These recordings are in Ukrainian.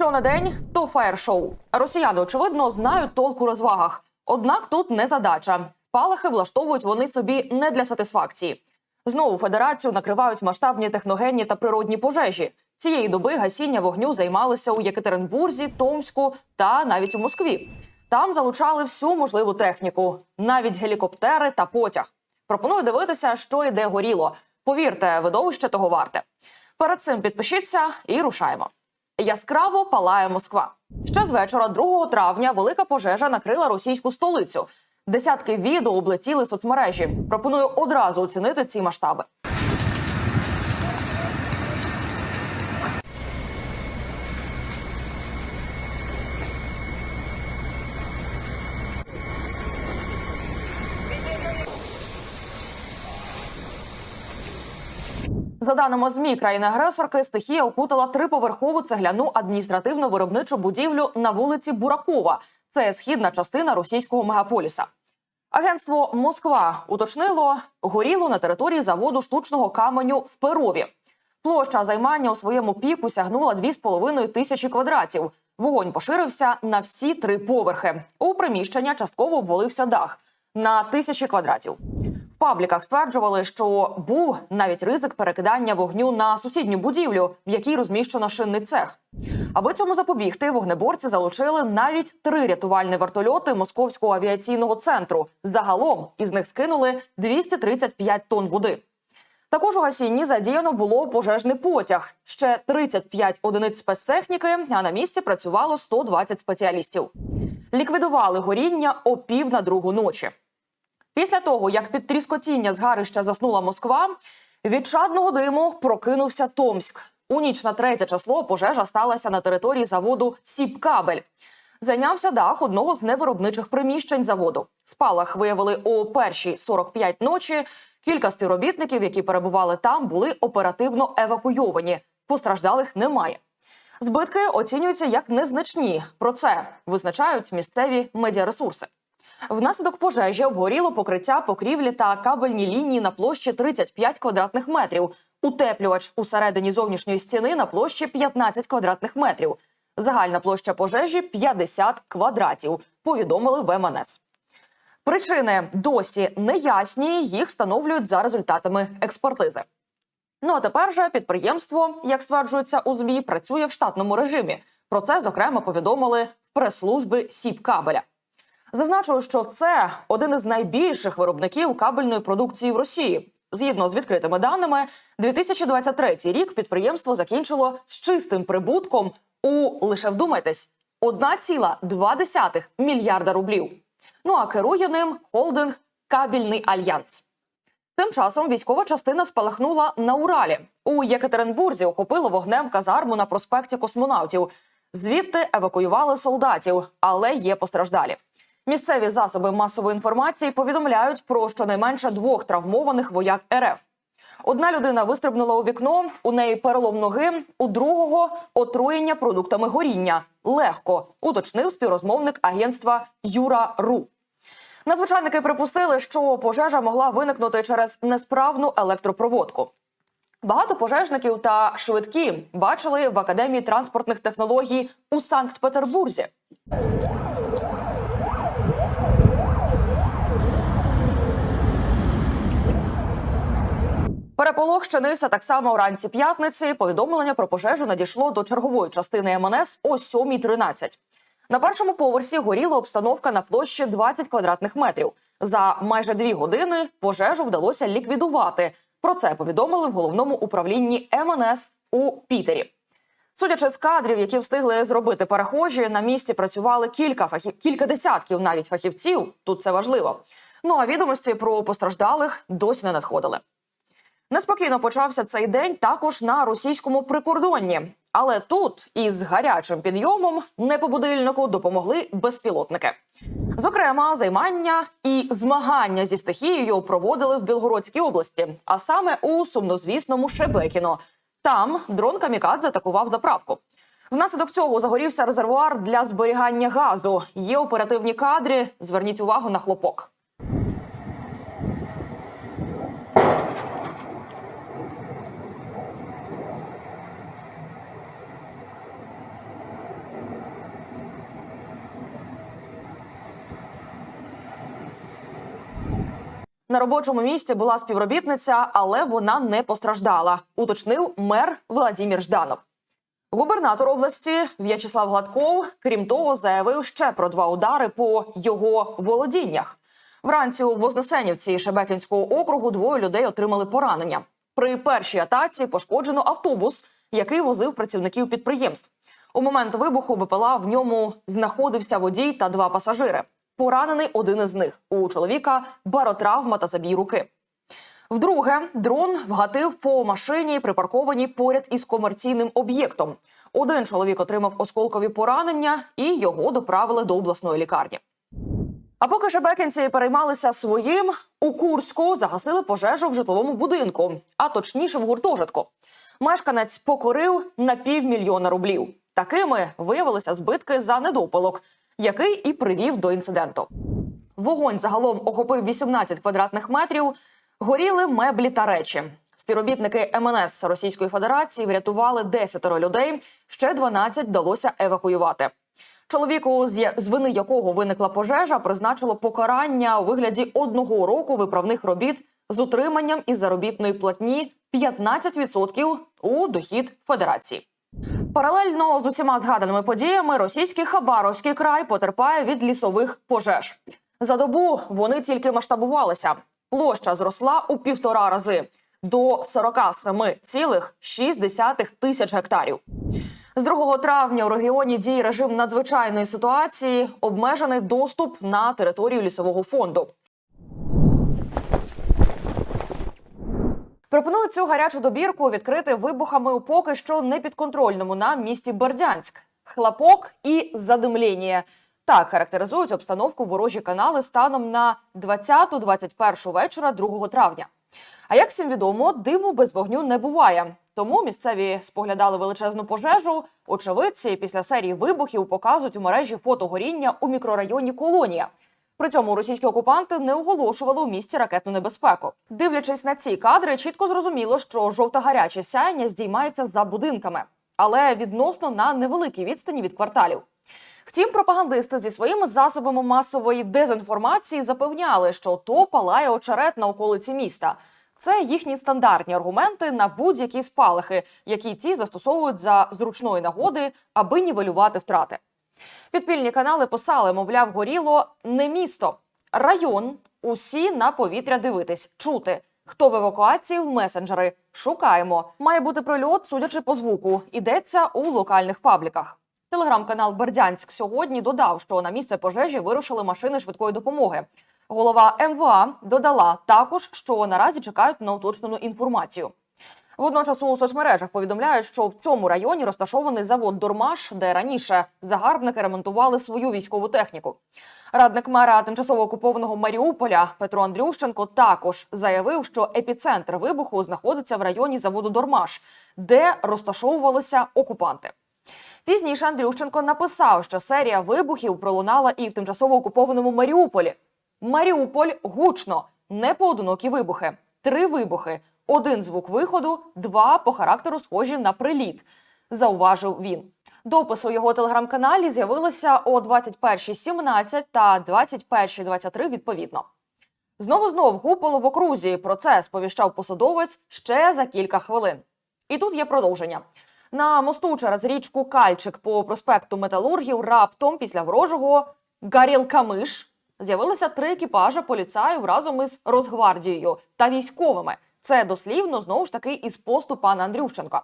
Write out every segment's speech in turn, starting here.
Що на день, то фаєр-шоу. Росіяни, очевидно, знають толк у розвагах. Однак тут не задача. Спалахи влаштовують вони собі не для сатисфакції. Знову федерацію накривають масштабні техногенні та природні пожежі. Цієї доби гасіння вогню займалися у Єкатеринбурзі, Томську та навіть у Москві. Там залучали всю можливу техніку, навіть гелікоптери та потяг. Пропоную дивитися, що і де горіло. Повірте, видовище того варте. Перед цим підпишіться і рушаємо. Яскраво палає Москва. Ще з вечора, 2 травня, велика пожежа накрила російську столицю. Десятки відео облетіли соцмережі. Пропоную одразу оцінити ці масштаби. За даними змі країни-агресорки, стихія окутала триповерхову цегляну адміністративно-виробничу будівлю на вулиці Буракова. Це східна частина російського мегаполіса. Агентство Москва уточнило, горіло на території заводу штучного каменю в Перові. Площа займання у своєму піку сягнула 2,5 тисячі квадратів. Вогонь поширився на всі три поверхи. У приміщення частково обвалився дах на тисячі квадратів. Пабліках стверджували, що був навіть ризик перекидання вогню на сусідню будівлю, в якій розміщено шинний цех. Аби цьому запобігти, вогнеборці залучили навіть три рятувальні вертольоти московського авіаційного центру. Загалом із них скинули 235 тонн води. Також у гасінні задіяно було пожежний потяг. Ще 35 одиниць спецтехніки, а на місці працювало 120 спеціалістів. Ліквідували горіння о пів на другу ночі. Після того, як під тріскотіння згарища заснула Москва, від шадного диму прокинувся Томськ. У ніч на третє число пожежа сталася на території заводу Сіпкабель. Зайнявся дах одного з невиробничих приміщень заводу. Спалах виявили о першій 45 ночі. Кілька співробітників, які перебували там, були оперативно евакуйовані. Постраждалих немає. Збитки оцінюються як незначні. Про це визначають місцеві медіаресурси. Внаслідок пожежі обгоріло покриття покрівлі та кабельні лінії на площі 35 квадратних метрів. Утеплювач у середині зовнішньої стіни на площі 15 квадратних метрів. Загальна площа пожежі 50 квадратів. Повідомили в МНС. Причини досі неясні. Їх встановлюють за результатами експертизи. Ну а тепер же підприємство, як стверджується у змі, працює в штатному режимі. Про це зокрема повідомили прес-служби Сіпкабеля. Зазначу, що це один із найбільших виробників кабельної продукції в Росії. Згідно з відкритими даними, 2023 рік підприємство закінчило з чистим прибутком у лише вдумайтесь 1,2 мільярда рублів. Ну а керує ним холдинг Кабельний альянс. Тим часом військова частина спалахнула на Уралі. У Єкатеринбурзі охопило вогнем казарму на проспекті космонавтів. Звідти евакуювали солдатів, але є постраждалі. Місцеві засоби масової інформації повідомляють про щонайменше двох травмованих вояк РФ. Одна людина вистрибнула у вікно, у неї перелом ноги, у другого отруєння продуктами горіння. Легко уточнив співрозмовник агентства Юра Ру. Надзвичайники припустили, що пожежа могла виникнути через несправну електропроводку. Багато пожежників та швидкі бачили в академії транспортних технологій у Санкт-Петербурзі. Переполох щинився так само вранці п'ятниці. Повідомлення про пожежу надійшло до чергової частини МНС о 7.13. На першому поверсі горіла обстановка на площі 20 квадратних метрів. За майже дві години пожежу вдалося ліквідувати. Про це повідомили в головному управлінні МНС у Пітері. Судячи з кадрів, які встигли зробити перехожі, на місці працювали кілька фахів, кілька десятків навіть фахівців. Тут це важливо. Ну а відомості про постраждалих досі не надходили. Неспокійно почався цей день також на російському прикордонні. Але тут із гарячим підйомом не по будильнику допомогли безпілотники. Зокрема, займання і змагання зі стихією проводили в Білгородській області, а саме у сумнозвісному Шебекіно. Там дрон Камікадзе атакував заправку. Внаслідок цього загорівся резервуар для зберігання газу. Є оперативні кадри. Зверніть увагу на хлопок. На робочому місці була співробітниця, але вона не постраждала. Уточнив мер Владимир Жданов. Губернатор області В'ячеслав Гладков, крім того, заявив ще про два удари по його володіннях. Вранці у Вознесенівці Шебекінського округу двоє людей отримали поранення. При першій атаці пошкоджено автобус, який возив працівників підприємств. У момент вибуху БПЛА в ньому знаходився водій та два пасажири. Поранений один із них. У чоловіка баротравма та забій руки. Вдруге, дрон вгатив по машині, припаркованій поряд із комерційним об'єктом. Один чоловік отримав осколкові поранення, і його доправили до обласної лікарні. А поки шебекінці переймалися своїм, у Курську загасили пожежу в житловому будинку, а точніше в гуртожитку. Мешканець покорив на півмільйона рублів. Такими виявилися збитки за недопалок, який і привів до інциденту. Вогонь загалом охопив 18 квадратних метрів. Горіли меблі та речі. Співробітники МНС Російської Федерації врятували 10 людей, ще 12 вдалося евакуювати. Чоловіку, з вини якого виникла пожежа, призначило покарання у вигляді одного року виправних робіт з утриманням із заробітної платні 15% у дохід федерації. Паралельно з усіма згаданими подіями російський Хабаровський край потерпає від лісових пожеж. За добу вони тільки масштабувалися. Площа зросла у півтора рази до 47,6 тисяч гектарів. З 2 травня у регіоні діє режим надзвичайної ситуації, обмежений доступ на територію лісового фонду. Пропоную цю гарячу добірку відкрити вибухами у поки що непідконтрольному нам місті Бердянськ. Хлопок і задимління. Так характеризують обстановку ворожі канали станом на 20-21 вечора 2 травня. А як всім відомо, диму без вогню не буває. Тому місцеві споглядали величезну пожежу. Очевидці після серії вибухів показують у мережі фото горіння у мікрорайоні Колонія. При цьому російські окупанти не оголошували у місті ракетну небезпеку. Дивлячись на ці кадри, чітко зрозуміло, що жовто-гаряче сяєння здіймається за будинками, але відносно на невеликій відстані від кварталів. Втім, пропагандисти зі своїми засобами масової дезінформації запевняли, що то палає очерет на околиці міста. Це їхні стандартні аргументи на будь-які спалахи, які ті застосовують за зручної нагоди, аби нівелювати втрати. Підпільні канали писали, мовляв, горіло не місто, район. Усі на повітря дивитись, чути. Хто в евакуації в месенджери? Шукаємо. Має бути прильот, судячи по звуку. Йдеться у локальних пабліках. Телеграм-канал Бердянськ сьогодні додав, що на місце пожежі вирушили машини швидкої допомоги. Голова МВА додала також, що наразі чекають на уточнену інформацію. Водночас у соцмережах повідомляють, що в цьому районі розташований завод Дормаш, де раніше загарбники ремонтували свою військову техніку. Радник мера тимчасово окупованого Маріуполя Петро Андрющенко також заявив, що епіцентр вибуху знаходиться в районі заводу Дормаш, де розташовувалися окупанти. Пізніше Андрющенко написав, що серія вибухів пролунала і в тимчасово окупованому Маріуполі. Маріуполь гучно, не поодинокі вибухи. Три вибухи, один звук виходу, два по характеру схожі на приліт. Зауважив він. Допис у його телеграм-каналі з'явилися о 21.17 та 21.23 відповідно. Знову знов гупало в окрузі. Про це сповіщав посадовець ще за кілька хвилин. І тут є продовження. На мосту через річку Кальчик по проспекту Металургів раптом після ворожого Гарілкамиш з'явилися три екіпажа поліцаїв разом із Росгвардією та військовими. Це дослівно знову ж таки із посту пана Андрющенка.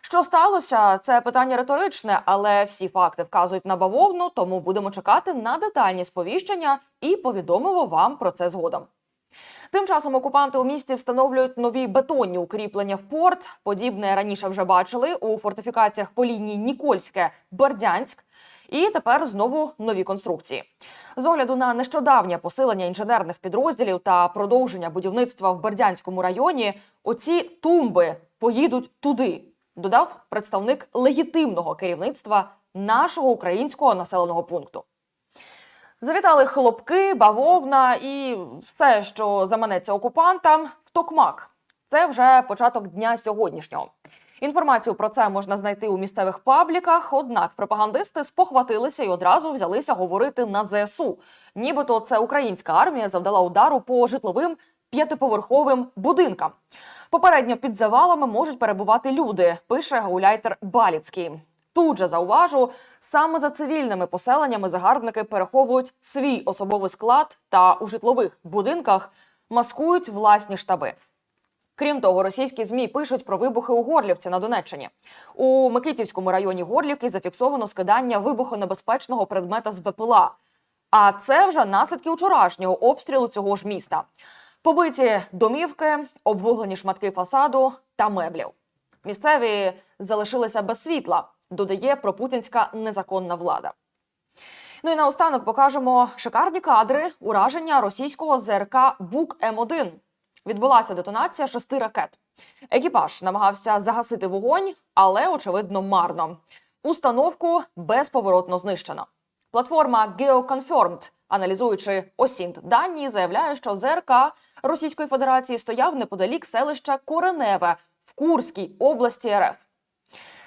Що сталося? Це питання риторичне, але всі факти вказують на бавовну, тому будемо чекати на детальні сповіщення і повідомимо вам про це згодом. Тим часом окупанти у місті встановлюють нові бетонні укріплення в порт. Подібне раніше вже бачили у фортифікаціях по лінії Нікольське Бердянськ. І тепер знову нові конструкції. З огляду на нещодавнє посилення інженерних підрозділів та продовження будівництва в Бердянському районі, оці тумби поїдуть туди, додав представник легітимного керівництва нашого українського населеного пункту. Завітали хлопки, бавовна і все, що заманеться окупантам, в токмак. Це вже початок дня сьогоднішнього. Інформацію про це можна знайти у місцевих пабліках. Однак пропагандисти спохватилися і одразу взялися говорити на ЗСУ. Нібито це українська армія завдала удару по житловим п'ятиповерховим будинкам. Попередньо під завалами можуть перебувати люди, пише гауляйтер Баліцький. Тут же зауважу, саме за цивільними поселеннями загарбники переховують свій особовий склад та у житлових будинках маскують власні штаби. Крім того, російські змі пишуть про вибухи у Горлівці на Донеччині. У Микитівському районі Горлівки зафіксовано скидання вибухонебезпечного предмета з БПЛА. А це вже наслідки вчорашнього обстрілу цього ж міста. Побиті домівки, обвуглені шматки фасаду та меблів. Місцеві залишилися без світла, додає пропутінська незаконна влада. Ну і наостанок покажемо шикарні кадри ураження російського ЗРК Бук М1. Відбулася детонація шести ракет. Екіпаж намагався загасити вогонь, але очевидно марно. Установку безповоротно знищено. Платформа GeoConfirmed, аналізуючи осінт дані, заявляє, що ЗРК Російської Федерації стояв неподалік селища Кореневе в Курській області РФ.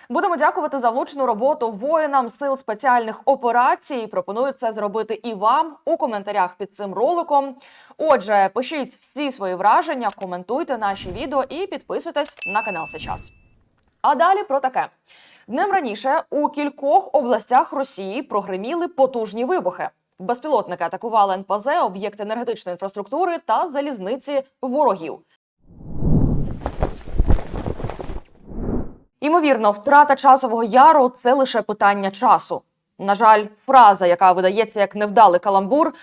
Будемо дякувати за влучну роботу воїнам сил спеціальних операцій. Пропоную це зробити і вам у коментарях під цим роликом. Отже, пишіть всі свої враження, коментуйте наші відео і підписуйтесь на канал сейчас. А далі про таке. Днем раніше у кількох областях Росії прогреміли потужні вибухи. Безпілотники атакували НПЗ, об'єкти енергетичної інфраструктури та залізниці ворогів. Імовірно, втрата часового яру це лише питання часу. На жаль, фраза, яка видається як невдалий каламбур,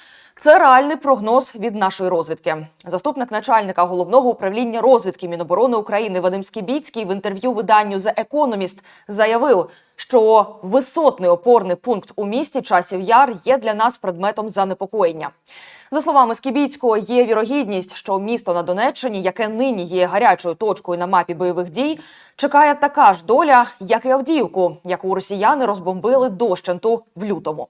це реальний прогноз від нашої розвідки. Заступник начальника головного управління розвідки Міноборони України Вадим Скібіцький в інтерв'ю виданню The Economist заявив, що висотний опорний пункт у місті часів яр є для нас предметом занепокоєння. За словами Скібіцького, є вірогідність, що місто на Донеччині, яке нині є гарячою точкою на мапі бойових дій, чекає така ж доля, як і Авдіївку, яку росіяни розбомбили дощенту в лютому.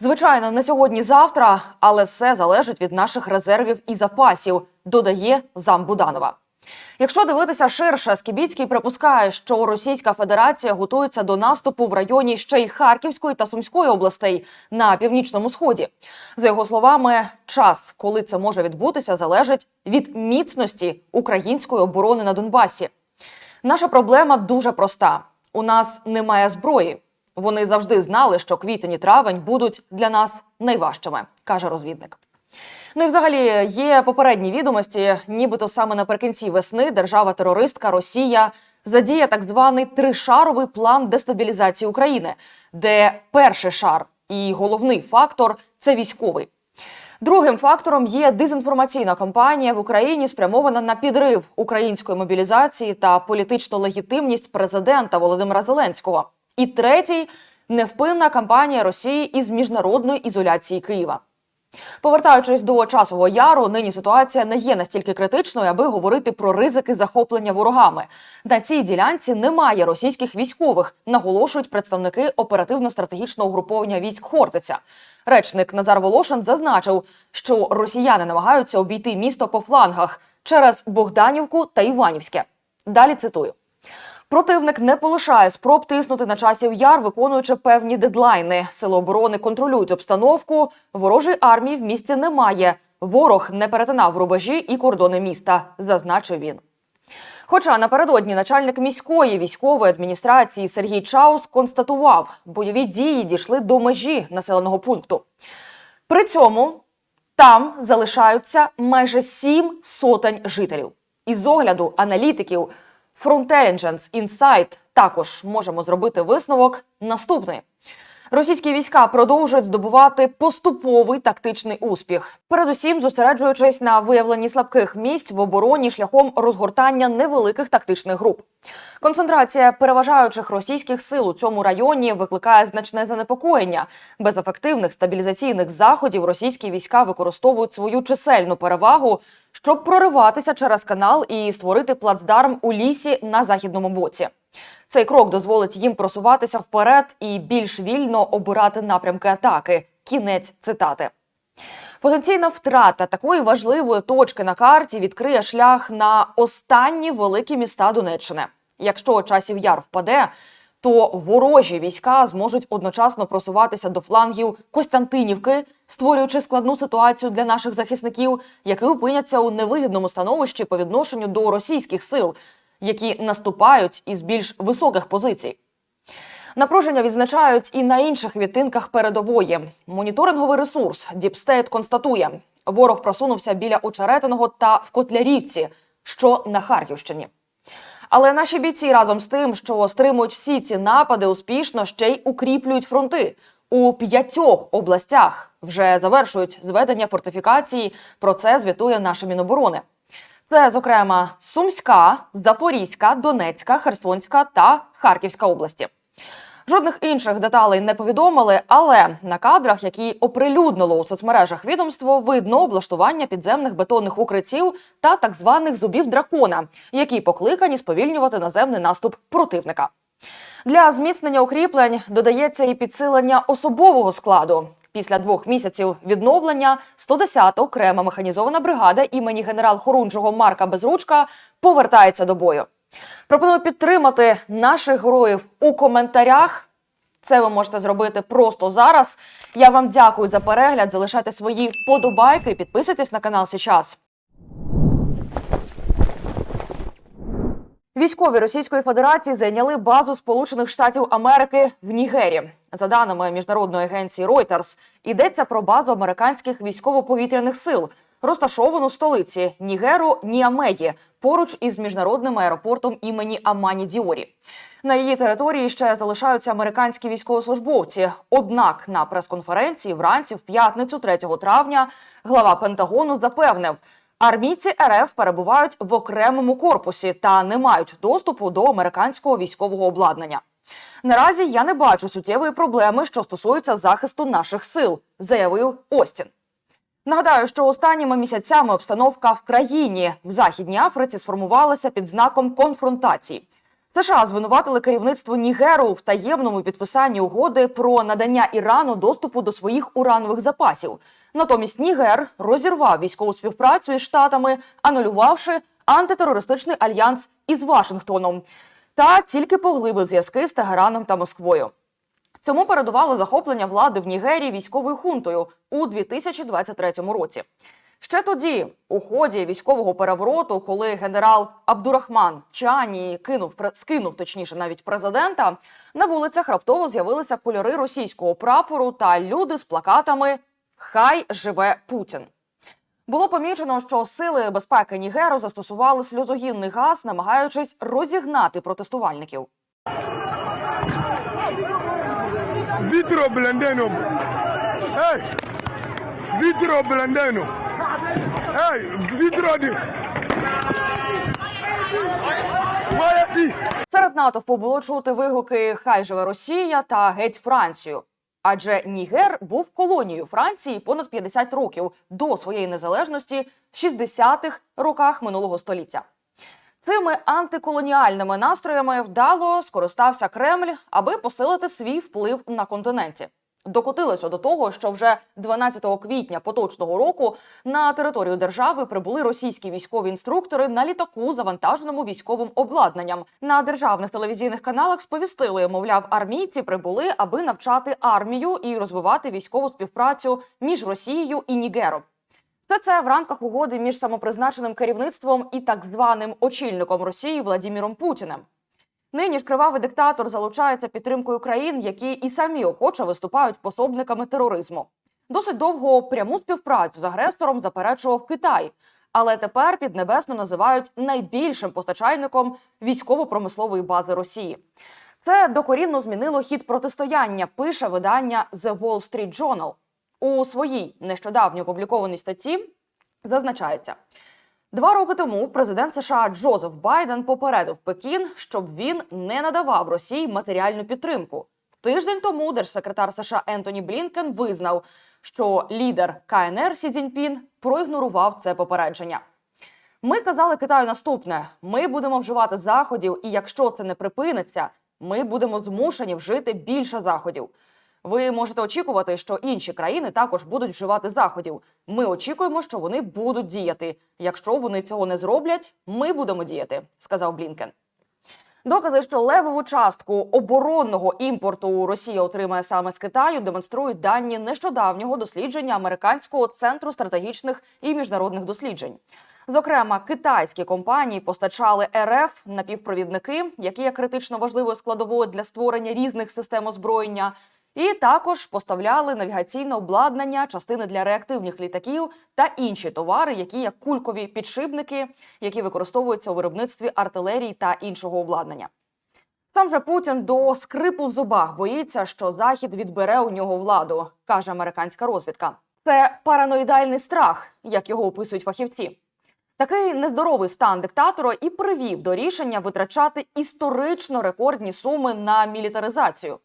Звичайно, не сьогодні-завтра, але все залежить від наших резервів і запасів, додає зам Буданова. Якщо дивитися ширше, Скібіцький припускає, що Російська Федерація готується до наступу в районі ще й Харківської та Сумської областей на північному сході. За його словами, час, коли це може відбутися, залежить від міцності української оборони на Донбасі. Наша проблема дуже проста: у нас немає зброї. Вони завжди знали, що квітень і травень будуть для нас найважчими, каже розвідник. Ну і взагалі є попередні відомості, нібито саме наприкінці весни держава-терористка Росія задіє так званий тришаровий план дестабілізації України, де перший шар і головний фактор це військовий. Другим фактором є дезінформаційна кампанія в Україні, спрямована на підрив української мобілізації та політичну легітимність президента Володимира Зеленського. І третій невпинна кампанія Росії із міжнародної ізоляції Києва. Повертаючись до часового яру, нині ситуація не є настільки критичною, аби говорити про ризики захоплення ворогами. На цій ділянці немає російських військових, наголошують представники оперативно-стратегічного угруповання військ Хортиця. Речник Назар Волошин зазначив, що росіяни намагаються обійти місто по флангах через Богданівку та Іванівське. Далі цитую. Противник не полишає спроб тиснути на часів яр, виконуючи певні дедлайни. Сили оборони контролюють обстановку. Ворожої армії в місті немає. Ворог не перетинав рубежі і кордони міста, зазначив він. Хоча напередодні начальник міської військової адміністрації Сергій Чаус констатував, бойові дії дійшли до межі населеного пункту. При цьому там залишаються майже сім сотень жителів. Із огляду аналітиків Frontelligence Insight також можемо зробити висновок наступний. Російські війська продовжують здобувати поступовий тактичний успіх, передусім зосереджуючись на виявленні слабких місць в обороні шляхом розгортання невеликих тактичних груп. Концентрація переважаючих російських сил у цьому районі викликає значне занепокоєння. Без ефективних стабілізаційних заходів російські війська використовують свою чисельну перевагу, щоб прориватися через канал і створити плацдарм у лісі на західному боці. Цей крок дозволить їм просуватися вперед і більш вільно обирати напрямки атаки. Кінець цитати. Потенційна втрата такої важливої точки на карті відкриє шлях на останні великі міста Донеччини. Якщо часів яр впаде, то ворожі війська зможуть одночасно просуватися до флангів Костянтинівки, створюючи складну ситуацію для наших захисників, які опиняться у невигідному становищі по відношенню до російських сил, які наступають із більш високих позицій. Напруження відзначають і на інших відтинках передової. Моніторинговий ресурс Діпстейт констатує, ворог просунувся біля Очеретиного та в Котлярівці, що на Харківщині. Але наші бійці разом з тим, що стримують всі ці напади, успішно ще й укріплюють фронти у п'ятьох областях. Вже завершують зведення фортифікації. Про це звітує наша Міноборони. Це, зокрема, Сумська, Запорізька, Донецька, Херсонська та Харківська області. Жодних інших деталей не повідомили, але на кадрах, які оприлюднило у соцмережах відомство, видно облаштування підземних бетонних укриттів та так званих зубів дракона, які покликані сповільнювати наземний наступ противника. Для зміцнення укріплень додається і підсилення особового складу. Після двох місяців відновлення 110-та окрема механізована бригада імені генерал-хорунжого Марка Безручка повертається до бою. Пропоную підтримати наших героїв у коментарях. Це ви можете зробити просто зараз. Я вам дякую за перегляд. Залишайте свої вподобайки, підписуйтесь на канал сейчас. Військові Російської Федерації зайняли базу Сполучених Штатів Америки в Нігері. За даними міжнародної агенції Reuters, йдеться про базу американських військово-повітряних сил, розташовану в столиці Нігеру Ніамеї, поруч із міжнародним аеропортом імені Амані Діорі. На її території ще залишаються американські військовослужбовці. Однак на прес-конференції вранці в п'ятницю, 3 травня, глава Пентагону запевнив. Армійці РФ перебувають в окремому корпусі та не мають доступу до американського військового обладнання. Наразі я не бачу суттєвої проблеми, що стосується захисту наших сил, заявив Остін. Нагадаю, що останніми місяцями обстановка в країні в Західній Африці сформувалася під знаком конфронтації. США звинуватили керівництво Нігеру в таємному підписанні угоди про надання Ірану доступу до своїх уранових запасів. Натомість Нігер розірвав військову співпрацю із штатами, анулювавши антитерористичний альянс із Вашингтоном, та тільки поглибив зв'язки з Тегераном та Москвою. Цьому передувало захоплення влади в Нігерії військовою хунтою у 2023 році. Ще тоді, у ході військового перевороту, коли генерал Абдурахман Чані кинув скинув точніше навіть президента, на вулицях раптово з'явилися кольори російського прапору та люди з плакатами Хай живе Путін. Було помічено, що сили безпеки Нігеру застосували сльозогінний газ, намагаючись розігнати протестувальників. Vitro Blendeno. Hey! Vitro Моя ти. Серед натовпу було чути вигуки Хай живе Росія та геть Францію. Адже Нігер був колонією Франції понад 50 років до своєї незалежності в 60-х роках минулого століття. Цими антиколоніальними настроями вдало скористався Кремль, аби посилити свій вплив на континенті. Докотилося до того, що вже 12 квітня поточного року на територію держави прибули російські військові інструктори на літаку, завантаженому військовим обладнанням. На державних телевізійних каналах сповістили, мовляв, армійці прибули, аби навчати армію і розвивати військову співпрацю між Росією і Нігером. Все це в рамках угоди між самопризначеним керівництвом і так званим очільником Росії Владіміром Путіним. Нині ж кривавий диктатор залучається підтримкою країн, які і самі охоче виступають пособниками тероризму. Досить довго пряму співпрацю з агресором заперечував Китай, але тепер піднебесно називають найбільшим постачальником військово-промислової бази Росії. Це докорінно змінило хід протистояння. Пише видання The Wall Street Journal. У своїй нещодавньо опублікованій статті зазначається. Два роки тому президент США Джозеф Байден попередив Пекін, щоб він не надавав Росії матеріальну підтримку. Тиждень тому держсекретар США Ентоні Блінкен визнав, що лідер КНР Сі Цзіньпін проігнорував це попередження. Ми казали Китаю наступне: ми будемо вживати заходів, і якщо це не припиниться, ми будемо змушені вжити більше заходів. Ви можете очікувати, що інші країни також будуть вживати заходів. Ми очікуємо, що вони будуть діяти. Якщо вони цього не зроблять, ми будемо діяти, сказав Блінкен. Докази, що левову частку оборонного імпорту Росія отримає саме з Китаю, демонструють дані нещодавнього дослідження американського центру стратегічних і міжнародних досліджень. Зокрема, китайські компанії постачали РФ напівпровідники, які є критично важливою складовою для створення різних систем озброєння. І також поставляли навігаційне обладнання, частини для реактивних літаків та інші товари, які як кулькові підшипники, які використовуються у виробництві артилерії та іншого обладнання. Сам же Путін до скрипу в зубах боїться, що Захід відбере у нього владу, каже американська розвідка. Це параноїдальний страх, як його описують фахівці. Такий нездоровий стан диктатора і привів до рішення витрачати історично рекордні суми на мілітаризацію.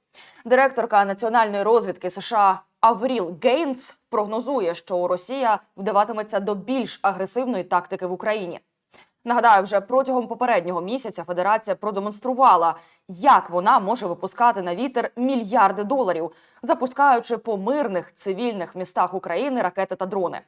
Директорка національної розвідки США Авріл Гейнс прогнозує, що Росія вдаватиметься до більш агресивної тактики в Україні. Нагадаю, вже протягом попереднього місяця Федерація продемонструвала, як вона може випускати на вітер мільярди доларів, запускаючи по мирних цивільних містах України ракети та дрони.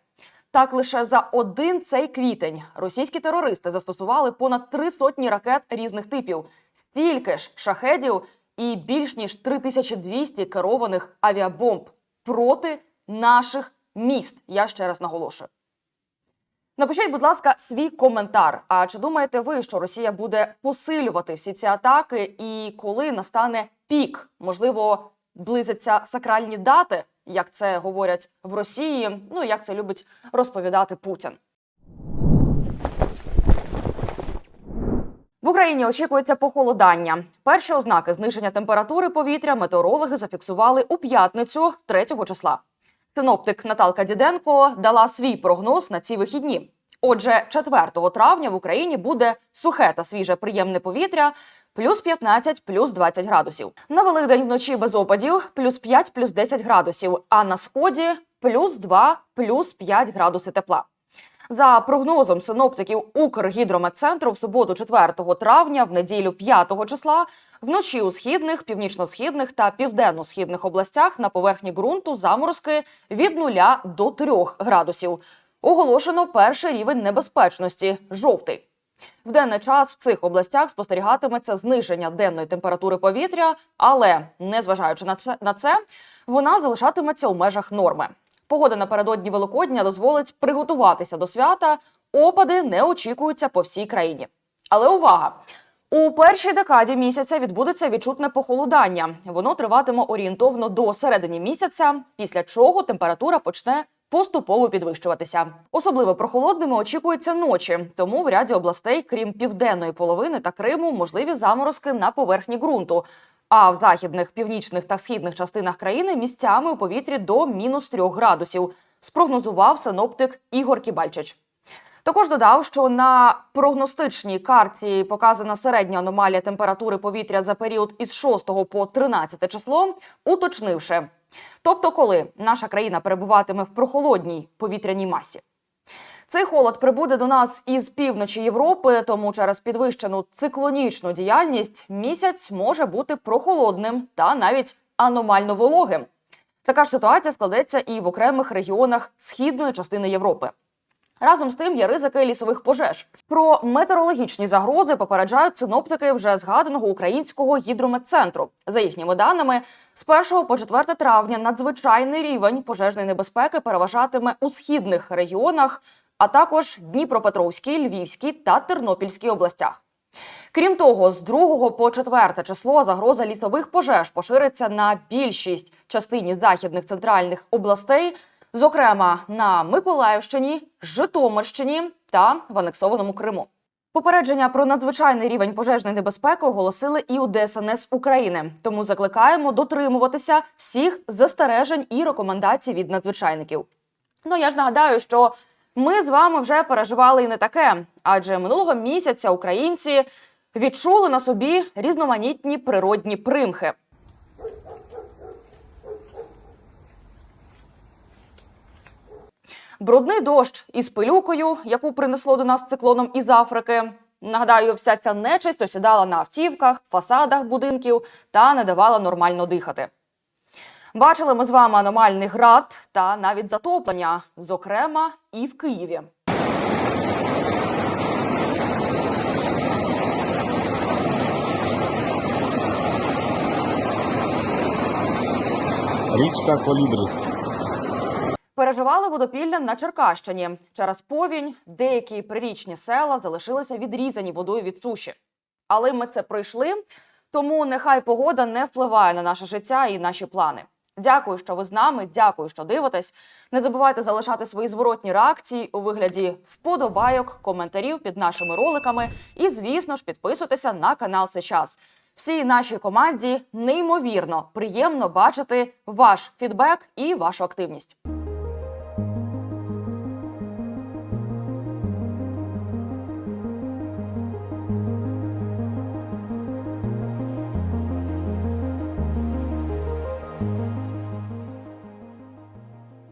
Так, лише за один цей квітень російські терористи застосували понад три сотні ракет різних типів, стільки ж шахедів і більш ніж 3200 керованих авіабомб проти наших міст. Я ще раз наголошую. Напишіть, будь ласка, свій коментар. А чи думаєте ви, що Росія буде посилювати всі ці атаки, і коли настане пік? Можливо, близяться сакральні дати, як це говорять в Росії? Ну як це любить розповідати Путін. Україні очікується похолодання. Перші ознаки зниження температури повітря метеорологи зафіксували у п'ятницю 3 числа. Синоптик Наталка Діденко дала свій прогноз на ці вихідні. Отже, 4 травня в Україні буде сухе та свіже приємне повітря, плюс 15, плюс 20 градусів. На Великдень вночі без опадів, плюс 5, плюс 10 градусів, а на сході плюс 2, плюс 5 градуси тепла. За прогнозом синоптиків Укргідрометцентру в суботу 4 травня, в неділю 5 числа, вночі у східних, північно-східних та південно-східних областях на поверхні ґрунту заморозки від 0 до 3 градусів. Оголошено перший рівень небезпечності жовтий. В денний час в цих областях спостерігатиметься зниження денної температури повітря, але незважаючи на це, на це, вона залишатиметься у межах норми. Погода напередодні Великодня дозволить приготуватися до свята. Опади не очікуються по всій країні. Але увага! У першій декаді місяця відбудеться відчутне похолодання. Воно триватиме орієнтовно до середини місяця, після чого температура почне поступово підвищуватися. Особливо прохолодними очікуються ночі, тому в ряді областей, крім південної половини та Криму, можливі заморозки на поверхні ґрунту. А в західних, північних та східних частинах країни місцями у повітрі до мінус 3 градусів, спрогнозував синоптик Ігор Кібальчич. Також додав, що на прогностичній карті показана середня аномалія температури повітря за період із 6 по 13 число, уточнивши, тобто, коли наша країна перебуватиме в прохолодній повітряній масі. Цей холод прибуде до нас із півночі Європи, тому через підвищену циклонічну діяльність місяць може бути прохолодним та навіть аномально вологим. Така ж ситуація складеться і в окремих регіонах східної частини Європи. Разом з тим є ризики лісових пожеж. Про метеорологічні загрози попереджають синоптики вже згаданого українського гідрометцентру. За їхніми даними, з 1 по 4 травня надзвичайний рівень пожежної небезпеки переважатиме у східних регіонах, а також Дніпропетровській, Львівській та Тернопільській областях. Крім того, з 2 по 4 число загроза лісових пожеж пошириться на більшість частині західних центральних областей, зокрема на Миколаївщині, Житомирщині та в анексованому Криму. Попередження про надзвичайний рівень пожежної небезпеки оголосили і у ДСНС України. Тому закликаємо дотримуватися всіх застережень і рекомендацій від надзвичайників. Ну я ж нагадаю, що ми з вами вже переживали і не таке, адже минулого місяця українці відчули на собі різноманітні природні примхи. Брудний дощ із пилюкою, яку принесло до нас циклоном із Африки. Нагадаю, вся ця нечисть осідала на автівках, фасадах будинків та не давала нормально дихати. Бачили ми з вами аномальний град та навіть затоплення, зокрема, і в Києві. Річка Колібрис. Переживали водопілля на Черкащині. Через повінь деякі прирічні села залишилися відрізані водою від суші. Але ми це пройшли, тому нехай погода не впливає на наше життя і наші плани. Дякую, що ви з нами. Дякую, що дивитесь. Не забувайте залишати свої зворотні реакції у вигляді вподобайок, коментарів під нашими роликами. І, звісно ж, підписуйтеся на канал Сейчас. Всій нашій команді неймовірно приємно бачити ваш фідбек і вашу активність.